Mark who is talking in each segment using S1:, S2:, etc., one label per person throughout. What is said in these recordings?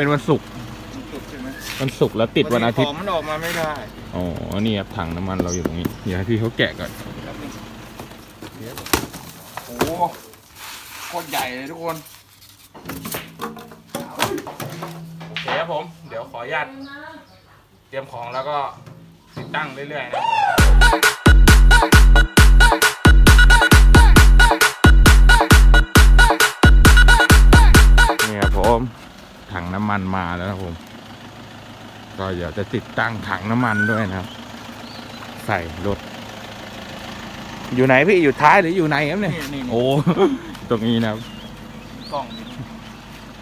S1: เป็นวันศุกร์
S2: มันสุดใช่ไหม
S1: วันศุกร์แล้วติดวันอาทิต
S2: ข
S1: ย์
S2: องมันออกมาไม่ได้
S1: อ๋อนี่ครับถังน้ำมันเราอยู่ตรงนี้เดี๋ยวให้พี่เขาแกะก่อน
S2: แป๊บนึงเดี๋ยวโอ้โหโคตรใหญ่เลยทุกคน
S1: โอเคครับผม เดี๋ยวขออนุญาตเตรียมของแล้วก็ติดตั้งเรื่อยๆนะครับ มันมาแล้วครับผม ก็เดี๋ยวจะติดตั้งถังน้ำมันด้วยนะครับ ใส่รถ อยู่ไหนพี่อยู่ท้ายหรืออยู่ในครับเนี่ย
S2: นี่นี่
S1: โอ้ ตรงนี้นะครับ
S2: กล่องอยู่นี่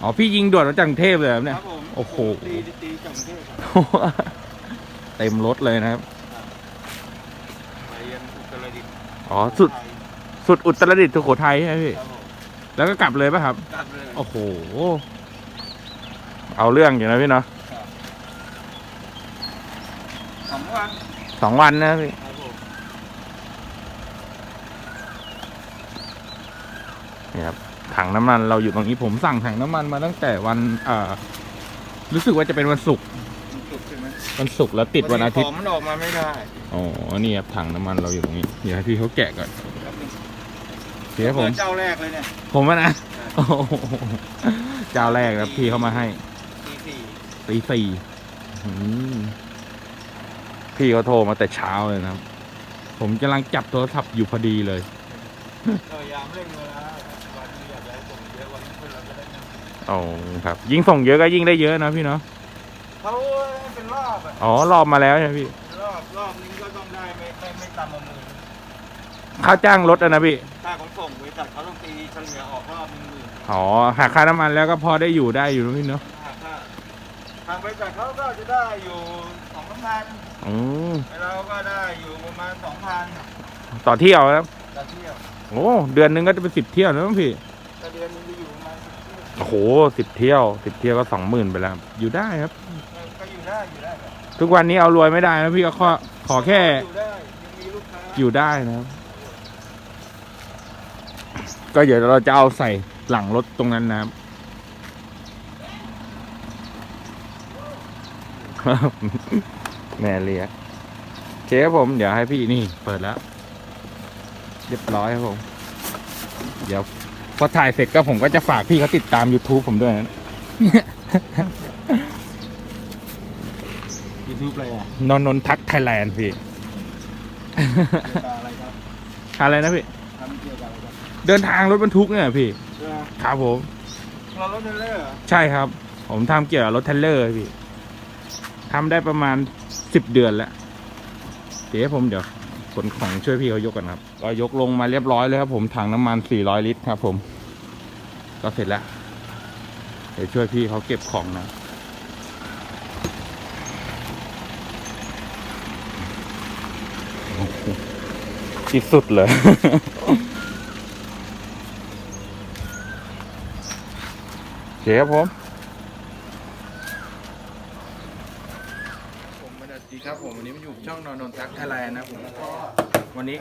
S1: อ๋อพี่ยิงด่วนมาจากกรุงเทพเลยครับ
S2: ค
S1: เนี่ย
S2: รับผม
S1: โอ้โห
S2: ตีตีจากกรุงเทพครับ
S1: เต็มรถเลยนะครับ
S2: ไปเรียนอุตรดิตถ์
S1: อ๋อสุด
S2: ไทย
S1: สุดอุตรดิตถ์สุโขทัยใช่ไหมพี่
S2: ครับผม
S1: แล้วก็กลับเลยป่ะครับ
S2: กลับเลย
S1: โอ้โห เอาเรื่องอยู่นะพี่เนาะ
S2: สองวัน
S1: สองวันนะพี่
S2: ครับผม
S1: นี่ครับถังน้ำมันเราอยู่ตรงนี้ผมสั่งถังน้ำมันมาตั้งแต่วันเอ่อรู้สึกว่าจะเป็นวันศุกร์
S2: มันสุดใช่ไหม
S1: วันศุกร์แล้วติดวันอาทิต
S2: ข
S1: ย์
S2: องมันออกมาไม่ได้
S1: อ๋อ นี่ครับถังน้ำมันเราอยู่ตรงนี้ เดี๋ยวให้พี่เขาแกะก่อน
S2: แป๊บนึง
S1: เดี๋ยวผม
S2: เปิดเจ้าแรกเลยเนี่ย
S1: ผมอะนะโอ้โหเจ้าแรกครับพี่เขามาให้
S2: ตีสี่
S1: ตีสี่อืมพี่เขาโทรมาแต่เช้าเลยนะครับ ผมกำลังจับโทรศัพท์อยู่พอดีเลย
S2: พยายามเร่งเวลาวันนี้อยากจะให้ส่งเยอะวันนี้เพื่อนเราจะได้เงิน
S1: อ๋อครับ ยิ่งส่งเยอะก็ยิ่งได้เยอะนะพี่เนาะ
S2: เขาให้เป็นรอบอะ
S1: อ๋อรอบมาแล้วใช่ไหมพี่
S2: รอบรอบนี้ก็ต้องได้ไม่ไม่ไม่ต่ำกว่าหมื่น
S1: ค่าจ้างรถอะนะพี่
S2: ค่าขนส่งบริษัทเขาต้องตีเฉลี่ยออกรอบหนึ่งหมื่น
S1: อ๋อหักค่าน้ำมันแล้วก็พอได้อยู่ได้อยู่นะพี่เนาะ
S2: ค่าค่า ทางบริษัทเขาก็จะได้อยู่สองพัน
S1: อืม
S2: เราก็ได้อยู่ประมาณสองพัน
S1: ต่อเที่ยวครับ
S2: ต่อเที่ยว
S1: โอ้เดือนหนึงก็จะเป็นสิบเที่ยวนะพี่
S2: ต่อเดือนนึงจะอยู่ประมาณสิบเที่ยว
S1: โอ้โหสิบเที่ยวสิบเที่ยวก็สองหมื่นไปแล้วครับอยู่ได้ครับ
S2: เออก็อยู่ได้อยู่ได้ครับ
S1: ทุกวันนี้เอารวยไม่ได้นะพี่ก็ขอขอแค่
S2: อยู่ได้ยังมีลูกค้า
S1: อยู่ได้นะครับ ก็เดี๋ยวเราจะเอาใส่หลังรถตรงนั้นนะครับ แม่เลียกโอเคครับผม เดี๋ยวให้พี่นี่ เปิดแล้ว เรียบร้อยครับผม เดี๋ยวพอถ่ายเสร็จก็ผมก็จะฝากพี่เขาติดตาม YouTube ผมด้วยนะ
S2: ยูทูบอะไรอะ
S1: นนนนทักไทยแลนด์พี่
S2: เกี่ยวกับอะไรครับ
S1: อะไรนะพี่
S2: ทำเกี่ยวกับอะไรครับ
S1: เดินทางรถบรรทุกเนี่ยพี่
S2: เออ
S1: ครับผม
S2: เรารถเทรลเลอร์เหรอ
S1: ใช่ครับ ผมทำเกี่ยวกับรถเทรลเลอร์พี่ ทำได้ประมาณสิบเดือนแล้วเดี๋ยวผมเดี๋ยวขนของช่วยพี่เขายกกันครับ ก็ยกลงมาเรียบร้อยเลยครับผมถังน้ำมันสี่ร้อยลิตรครับ ผม ก็เสร็จแล้ว เดี๋ยวช่วยพี่เขาเก็บของนะที่สุดเลยโอเคครับผม ผมสวัส ดีครับผมวันนี้มาอยู่ช่องนอนนนทักไทยแลนด์นะผมวันนี้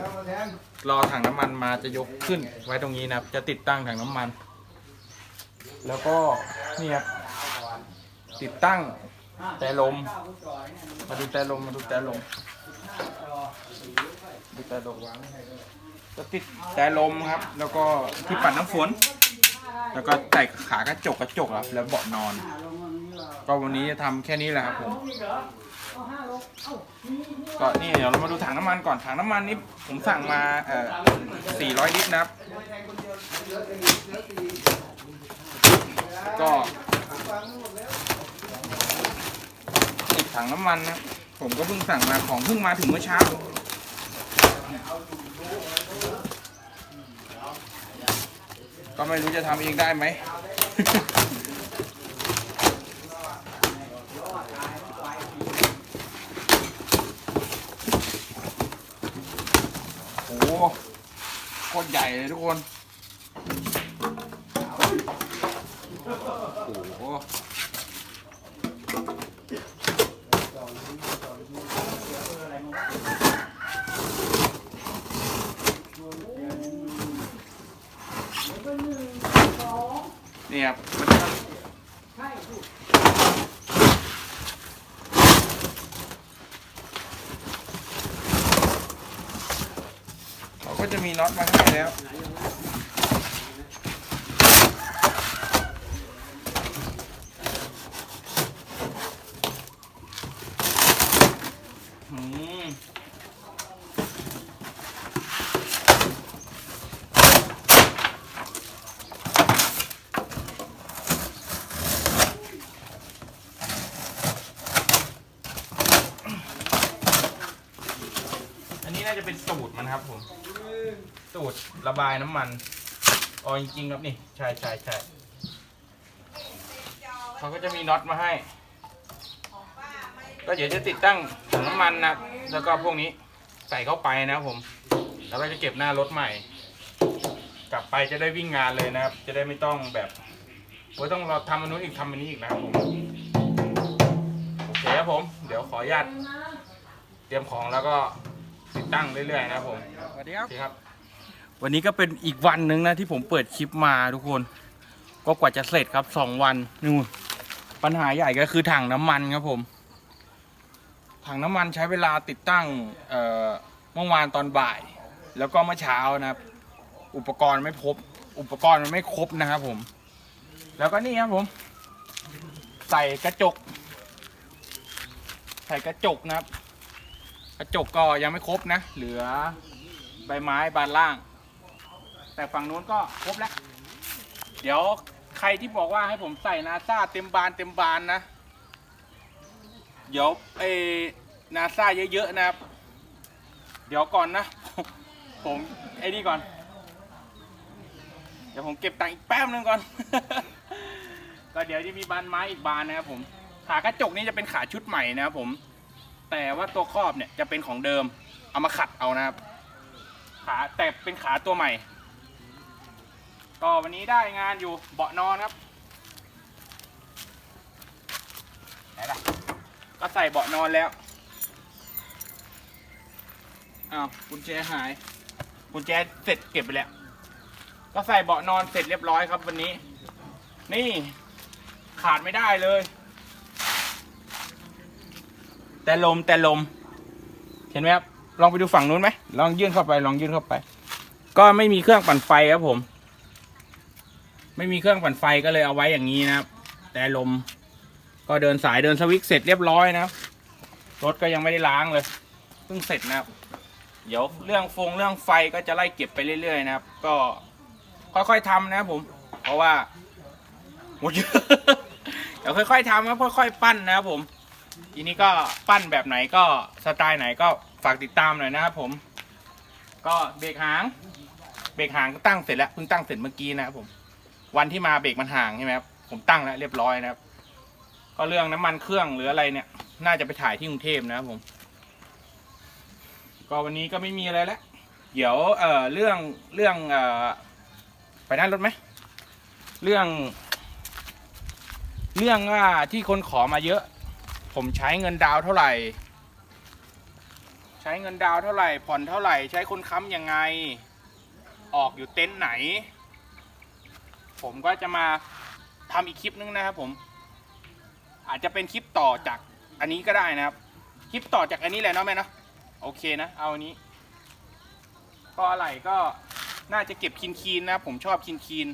S1: รอถังน้ำมันมาจะยกขึ้นไว้ตรงนี้นะครับ จะติดตั้งถังน้ำมัน แล้วก็นี่ครับติดตั้งแต่ลม มาดูแต่ลมมาดูแต่ลมดูแต่ลมจะติดแต่ลมครับ แล้วก็ที่ปัดน้ำฝน แล้วก็ใส่ขากระจกกระจกครับแล้วเบาะนอน ก็วันนี้จะทำแค่นี้แหละครับผม ก็นี่เดี๋ยวเรามาดูถังน้ำมันก่อนถังน้ำมันนี้ผมสั่งมาเอ่อ400 ลิตรนะครับ ก็ติดถังน้ำมันนะผมก็เพิ่งสั่งมาของเพิ่งมาถึงเมื่อเช้า ก็ไม่รู้จะทำเองได้ไหม โคตรใหญ่เลยทุกคนโอ้โหนี่ครับมันจะ จะมีน็อตมาให้แล้ว อืมอันนี้น่าจะเป็นสูตรมันครับผม สูตรระบายน้ำมันอ๋อจริงๆครับนี่ใช่ใช่ใช่เขาก็จะมีน็อตมาให้ ก็เดี๋ยวจะติดตั้งถังน้ำมันนะครับแล้วก็พวกนี้ใส่เข้าไปนะครับผม แล้วก็จะเก็บหน้ารถใหม่ กลับไปจะได้วิ่งงานเลยนะครับ จะได้ไม่ต้องแบบโอ้ยต้องรอทำอันนู้นอีกทำอันนี้อีกนะครับผมโอเคครับผม เดี๋ยวขออนุญาตเตรียมของแล้วก็ติดตั้งเรื่อยๆนะครับผม
S2: สวัสดีครับ
S1: โอเคครับ วันนี้ก็เป็นอีกวันหนึ่งนะที่ผมเปิดคลิปมาทุกคน ก็กว่าจะเสร็จครับสองวันนู่นปัญหาใหญ่ก็คือถังน้ำมันครับผม ถังน้ำมันใช้เวลาติดตั้งเมื่อวานตอนบ่าย แล้วก็เมื่อเช้านะครับ อุปกรณ์ไม่พบอุปกรณ์มันไม่ครบนะครับผม แล้วก็นี่ครับผม ใส่กระจก ใส่กระจกนะครับ กระจกก็ยังไม่ครบนะ เหลือใบไม้บานล่าง แต่ฝั่งนู้นก็ครบแล้ว เดี๋ยวใครที่บอกว่าให้ผมใส่นาซาเต็มบานเต็มบานนะ เดี๋ยวเอนาซาเยอะๆนะครับ เดี๋ยวก่อนนะ ผมไอ้นี่ก่อน เดี๋ยวผมเก็บตังค์อีกแป๊บนึงก่อน ก็เดี๋ยวจะมีบานไม้อีกบานนะครับผม ขากระจกนี้จะเป็นขาชุดใหม่นะครับผม แต่ว่าตัวครอบเนี่ยจะเป็นของเดิม เอามาขัดเอานะครับ ขาแต่เป็นขาตัวใหม่ ก็วันนี้ได้งานอยู่เบาะนอนครับไหนล่ะก็ใส่เบาะนอนแล้วอ้าวกุญแจหายกุญแจเสร็จเก็บไปแล้ว ก็ใส่เบาะนอนเสร็จเรียบร้อยครับวันนี้ นี่ขาดไม่ได้เลย แต่ลมแต่ลม เห็นไหมครับลองไปดูฝั่งนู้นไหมลองยื่นเข้าไปลองยื่นเข้าไป ก็ไม่มีเครื่องปั่นไฟครับผม ไม่มีเครื่องปั่นไฟก็เลยเอาไว้อย่างนี้นะครับ แต่ลมก็เดินสายเดินสวิตช์เสร็จเรียบร้อยนะครับ รถก็ยังไม่ได้ล้างเลยเพิ่งเสร็จนะครับ เดี๋ยวเรื่องฟงเรื่องไฟก็จะไล่เก็บไปเรื่อยๆนะครับ ก็ค่อยๆทำนะครับผม เพราะว่าหมดเยอะเดี๋ยวค่อยๆทำครับค่อยๆปั้นนะครับผม ทีนี้ก็ปั้นแบบไหนก็สไตล์ไหนก็ฝากติดตามหน่อยนะครับผม ก็เบรกหาง เบรกหางก็ตั้งเสร็จแล้วเพิ่งตั้งเสร็จเมื่อกี้นะครับผม วันที่มาเบรกมันห่างใช่ไหมครับผมตั้งแล้วเรียบร้อยนะครับ ก็เรื่องน้ำมันเครื่องหรืออะไรเนี่ย น่าจะไปถ่ายที่กรุงเทพนะครับผม ก็วันนี้ก็ไม่มีอะไรแล้วเดี๋ยวเอ่อเรื่องเรื่องเอ่อไปด้านรถไหมเรื่อง เรื่องว่าที่คนขอมาเยอะ ผมใช้เงินดาวเท่าไหร่ ใช้เงินดาวเท่าไหร่ผ่อนเท่าไหร่ ใช้คนค้ำยังไง ออกอยู่เต็นท์ไหน ผมก็จะมาทำอีกคลิปนึงนะครับผม อาจจะเป็นคลิปต่อจากอันนี้ก็ได้นะครับ คลิปต่อจากอันนี้แหละเนาะแม่เนาะโอเคนะ เอาอันนี้ก็อะไรก็น่าจะเก็บคินคีนๆนะครับผมชอบคินคีน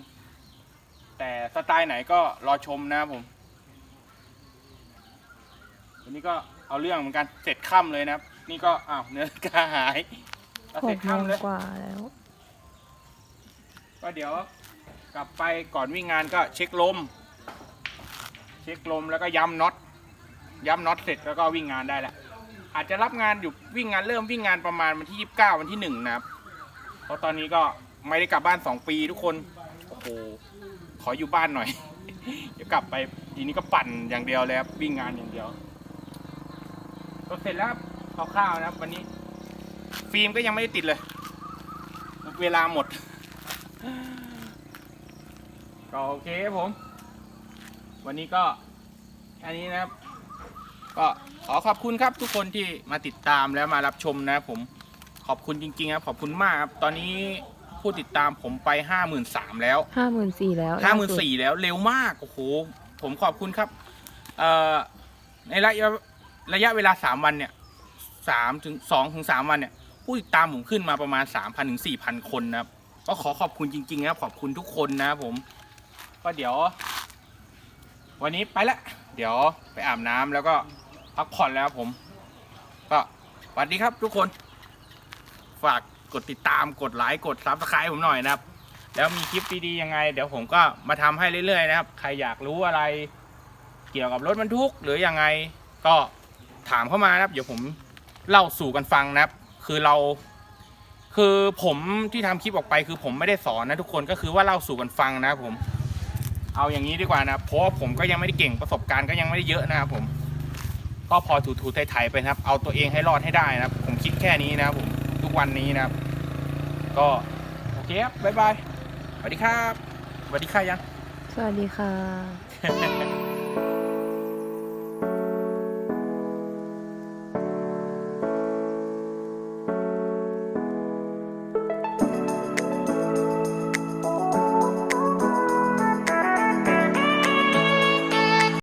S1: ๆแต่สไตล์ไหนก็รอชมนะครับผมวันนี้ก็เอาเรื่องเหมือนกันเสร็จค่ำเลยนะครับ นี่ก็อ้าวเนื้อกาหายก็
S3: ห
S1: เสร็จ
S3: กโมง
S1: ค่ำเลย
S3: กว่าแล้ว
S1: ก็เดี๋ยว กลับไปก่อนวิ่งงานก็เช็คลม เช็คลมแล้วก็ย้ำน็อตย้ำน็อตเสร็จแล้วก็วิ่งงานได้แล้วอาจจะรับงานอยู่วิ่งงานเริ่มวิ่งงานประมาณวันที่ 29 วันที่ 1 นะครับ เพราะตอนนี้ก็ไม่ได้กลับบ้าน 2 ปีทุกคนโอ้โหขออยู่บ้านหน่อยเดี๋ยวกลับไปทีนี้ก็ปั่นอย่างเดียวเลยครับวิ่งงานอย่างเดียวก็เสร็จแล้วครับคร่าวๆนะครับวันนี้ ฟิล์มก็ยังไม่ได้ติดเลย เวลาหมด ก็โอเคครับผม วันนี้ก็แค่นี้นะครับ ก็ขอขอบคุณครับทุกคนที่มาติดตามแล้วมารับชมนะครับผมขอบคุณจริงๆครับขอบคุณมากครับตอนนี้ผู้ติดตามผมไปห้าหมื่นสามแล้ว
S3: ห้าหมื่นสี่แล้ว
S1: ห้าหมื่นสี่แล้วเร็วมากโอ้โหผมขอบคุณครับเอ่อในระยะระยะเวลาสามวันเนี่ยสามถึงสองถึงสามวันเนี่ยผผู้ติดตามผมขึ้นมาประมาณ3,000ถึง4,000คนนะครับก็ขอขอบคุณจริงๆนะครับขอบคุณทุกคนนะครับผม ก็เดี๋ยว วันนี้ไปละเดี๋ยวไปอาบน้ำแล้วก็พักผ่อนแล้วครับผม ก็สวัสดีครับทุกคน ฝากกดติดตามกดไลค์กดซับสไครต์ผมหน่อยนะครับ แล้วมีคลิปดีๆยังไง เดี๋ยวผมก็มาทำให้เรื่อยๆนะครับ ใครอยากรู้อะไร เกี่ยวกับรถบรรทุกหรือยังไงก็ถามเข้ามานะครับ เดี๋ยวผมเล่าสู่กันฟังนะครับ คือเรา คือผมที่ทำคลิปออกไปคือผมไม่ได้สอนนะทุกคนก็คือว่าเล่าสู่กันฟังนะครับผม เอาอย่างนี้ดีกว่านะเพราะว่าผมก็ยังไม่ได้เก่งประสบการณ์ก็ยังไม่ได้เยอะนะครับผม ก็พอถูๆไถๆไปนะครับ เอาตัวเองให้รอดให้ได้นะครับ ผมคิดแค่นี้นะครับผมทุกวันนี้นะครับ ก็โอเคครับบ๊ายบายสวัสดีครับสวัสดีค่ะยัง
S3: สวัสดีค่ะ